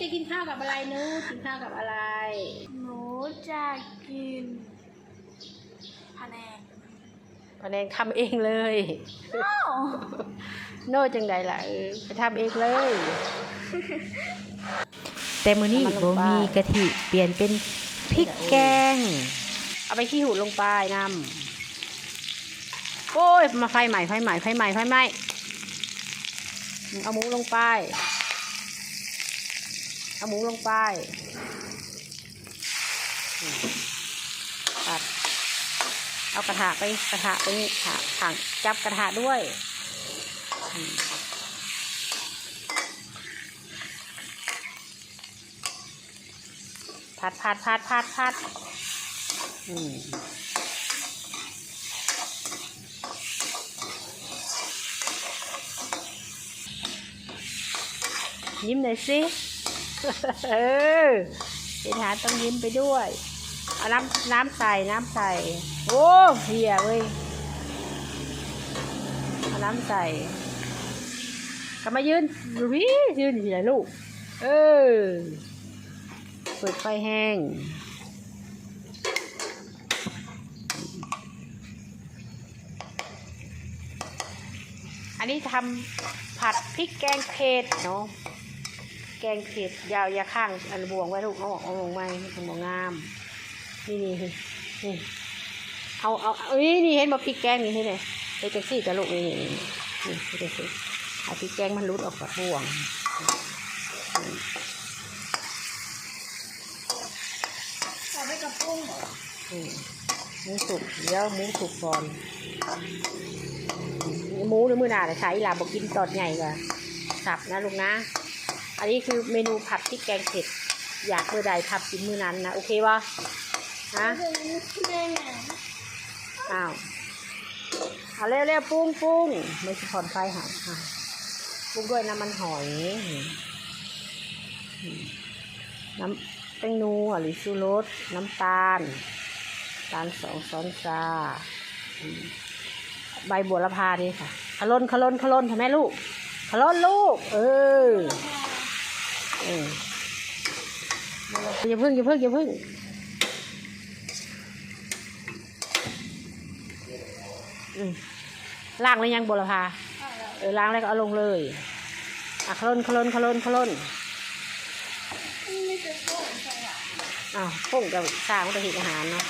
จะกินข้าวกับอะไรนุกินข้าวกับอะไร หนูจะกินพะแนงพะแนงทำเองเลยอ้าวโน่จังใดล่ะเออไปทำเองเลย แต่มื้อนี้เอามาลงบ่ไปมีกะทิเปลี่ยนเป็นพริกแกง เอาไปขี้หูดลงไปนำโอ้ยมาไฟใหม่ไฟใหม่ไฟใหม่ไฟใหม่เอาหมูลงไป เอาหมูลงไปตัดเอากระทะไปกระทะไปนี่ถาถังจับกระทะด้วยพัดพัดพัดพัดพัดอืมยิ้มหน่อยสิ เออเห็นหาต้องยิ้มไปด้วยเอาน้ำน้ำใส่น้ำใส่ โอ้เพียเว้ยเอาน้ำใส่กลับมายืนดูพี่ยืนอยู่ไหนลูก เออเปิดไฟแห้งอันนี้ทำผัดพริกแกงเผ็ดเนาะ แกงเผ็ดยาวยาข้างอันบวงไว้ลูกเอาออกเอาลงไว้มันบวงาม นี่นี่นี่เอาเอาเอ้ยนี่เห็นบ่พริกแกงนี่เห็นไหมเฮ็ดจังซี่กับลูกนี่นี่นี่นี่เฮ็ดจังซี่เอาพริกแกงมันรุดออกจากบ่วงใส่ไปกับปุ้งเหรออืมหมูสุกเดี๋ยวหมูสุกก่อนหมูหรือมือหนาเลยใช้ลาบอกกินตอดใหญ่กว่าสับนะลูกนะ อันนี้คือเมนูผัดพริกแกงเผ็ด อยากมือใดผัดกินมือนั้นนะ โอเควะฮะอ้าวเอาเร็วเร็วๆปรุงปรุงไม่ใช่ผ่อนไฟหาค่ะปรุงด้วยน้ำมันหอย น้ำแป้งนัวหรือชูรส น้ำตาล ตาลสองช้อนชา ใบบัวละพานี่ค่ะขลนขลนขลนทำไมลูกขลนลูก เออ เอออย่าพึ่งอย่าพึ่งอย่าพึ่งอืมล้างแล้วยังบัวละพาเออล้างแล้วก็เอาลงเลยอะขลนขลนขลนขลนนี่จะโค้งใส่หรออ้าวพุ่งกับสร้างมันจะหิอาหารเนาะ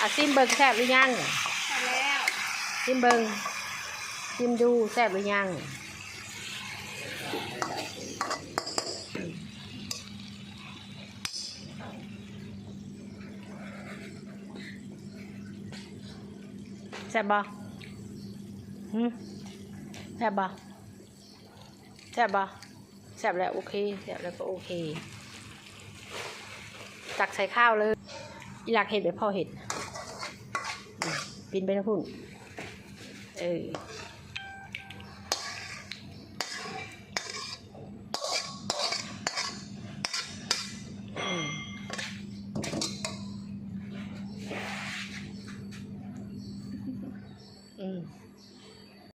อะซิมเบิงแซ่บหรือยังใส่แล้วซิมเบิงซิมดูแซ่บหรือยัง แซ่บบ่หืมแซ่บบ่แซ่บบ่แซ่บแล้วโอเคแซ่บแล้วก็โอเคตักใส่ข้าวเลยอยากเห็ดไปพ่อเห็ดปินไปนะพุ่นเออ